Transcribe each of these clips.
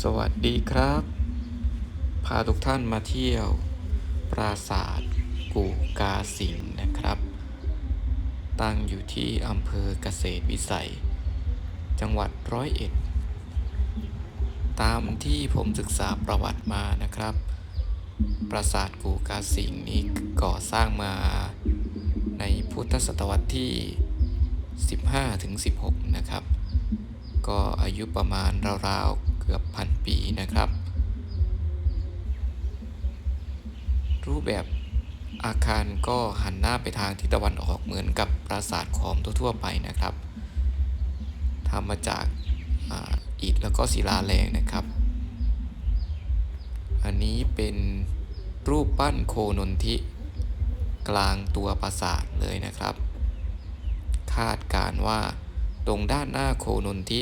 สวัสดีครับ พาทุกท่านมาเที่ยว ปราสาทกูกาสิงห์นะครับ ตั้งอยู่ที่อำเภอเกษตรวิสัย จังหวัดร้อยเอ็ด ตามที่ผมศึกษาประวัติมานะครับ ปราสาทกูกาสิงห์นี้ก่อสร้างมาในพุทธศตวรรษที่ 15-16 นะครับ ก็อายุประมาณราวๆ เกือบพันปีนะครับ รูปแบบอาคารก็หันหน้าไปทางทิศตะวันออกเหมือนกับปราสาทขอมทั่วๆไปนะครับทำมาจากอิฐแล้วก็ศิลาแรงนะครับ อันนี้เป็นรูปปั้นโคนนทิ กลางตัวปราสาทเลยนะครับ คาดการณ์ว่าตรงด้านหน้าโคนนทิ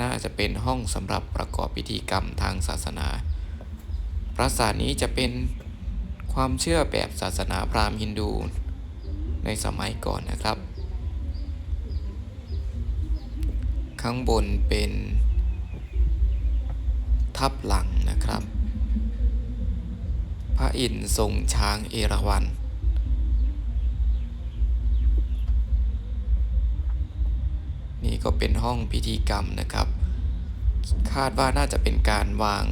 น่าจะเป็นห้องสำหรับประกอบพิธีกรรมทางศาสนา ปราสาทนี้จะเป็นความเชื่อแบบศาสนาพราหมณ์ฮินดูในสมัยก่อนนะครับ ข้างบนเป็นทับหลังนะครับ พระอินทร์ทรงช้างเอราวัณ นี่ก็เป็นห้องพิธีกรรมนะครับ คาดว่าน่าจะเป็นการวาง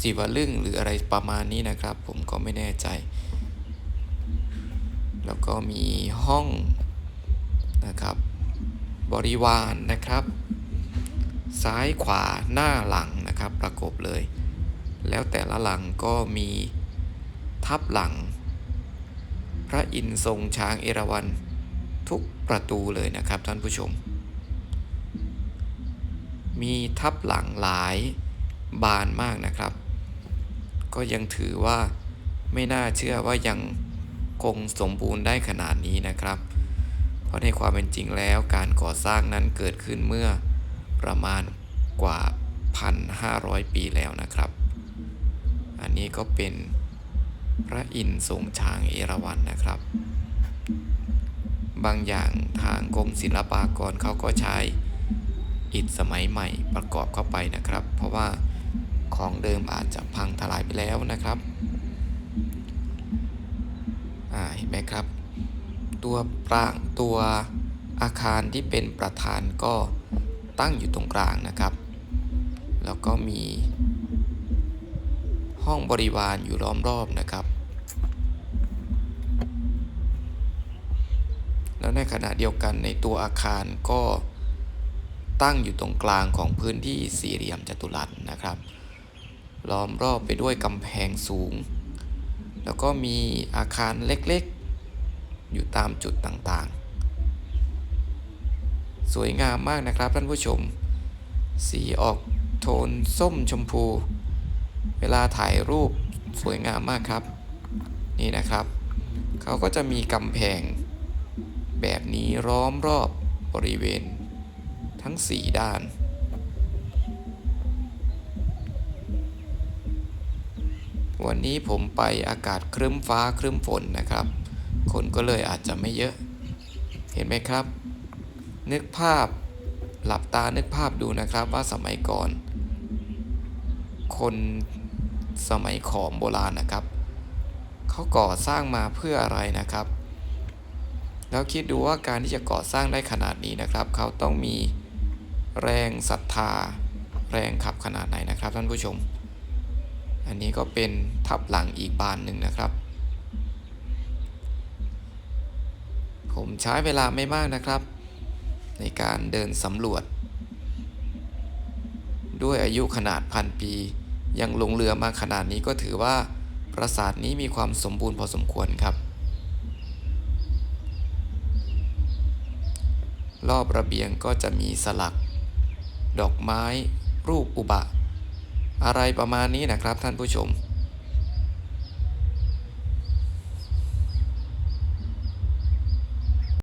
ศิวลึงหรืออะไรประมาณนี้นะครับ ผมก็ไม่แน่ใจ แล้วก็มีห้องนะครับ บริวารนะครับ ซ้ายขวาหน้าหลังนะครับ ประกบเลย แล้วแต่ละหลังก็มีทับหลัง พระอินทร์ทรงช้างเอราวัณ ทุกประตูเลยนะครับท่านผู้ชม มีทับหลังหลายบานมากนะครับ ก็ยังถือว่าไม่น่าเชื่อว่ายังคงสมบูรณ์ได้ขนาดนี้นะครับ เพราะในความเป็นจริงแล้วการก่อสร้างนั้นเกิดขึ้นเมื่อประมาณกว่า 1,500 ปีแล้วนะครับ อันนี้ก็เป็นพระอินทร์ทรงช้างเอราวัณนะครับ บางอย่างทางกรมศิลปากรเขาก็ใช้อิฐสมัยใหม่ประกอบเข้าไปนะครับ เพราะว่าของเดิมอาจจะพังทลายไปแล้วนะครับเห็นไหมครับ ตัวปรางตัวอาคารที่เป็นประธานก็ตั้งอยู่ตรงกลางนะครับ แล้วก็มีห้องบริวารอยู่ล้อมรอบนะครับ แล้วในขณะเดียวกันในตัวอาคารก็ตั้งอยู่ตรงกลางของพื้นที่สี่เหลี่ยมจัตุรัสนะครับ ล้อมรอบไปด้วยกำแพงสูง แล้วก็มีอาคารเล็กๆ อยู่ตามจุดต่างๆ สวยงามมากนะครับท่านผู้ชม สีออกโทนส้มชมพู เวลาถ่ายรูปสวยงามมากครับ นี่นะครับ เขาก็จะมีกำแพง แบบนี้ล้อมรอบบริเวณทั้ง 4 ด้าน วันนี้ผมไปอากาศครึ้มฟ้าครึ้มฝนนะครับ คนก็เลยอาจจะไม่เยอะ เห็นไหมครับ นึกภาพหลับตานึกภาพดูนะครับว่าสมัยก่อน คนสมัยขอมโบราณนะครับ เขาก่อสร้างมาเพื่ออะไรนะครับ แล้วคิดดูว่าการที่จะก่อสร้างได้ขนาดนี้นะครับ เขาต้องมีแรงศรัทธา แรงขับขนาดไหนนะครับท่านผู้ชม อันนี้ก็เป็นทับหลังอีกบานหนึ่งนะครับ ผมใช้เวลาไม่มากนะครับ ในการเดินสำรวจ ด้วยอายุขนาดพันปี ยังลงเรือมาขนาดนี้ก็ถือว่าปราสาทนี้มีความสมบูรณ์พอสมควรครับ ร อบระเบียงก็จะมีสลัก ดอกไม้ รูปอุบะ อะไรประมาณนี้นะครับท่านผู้ชม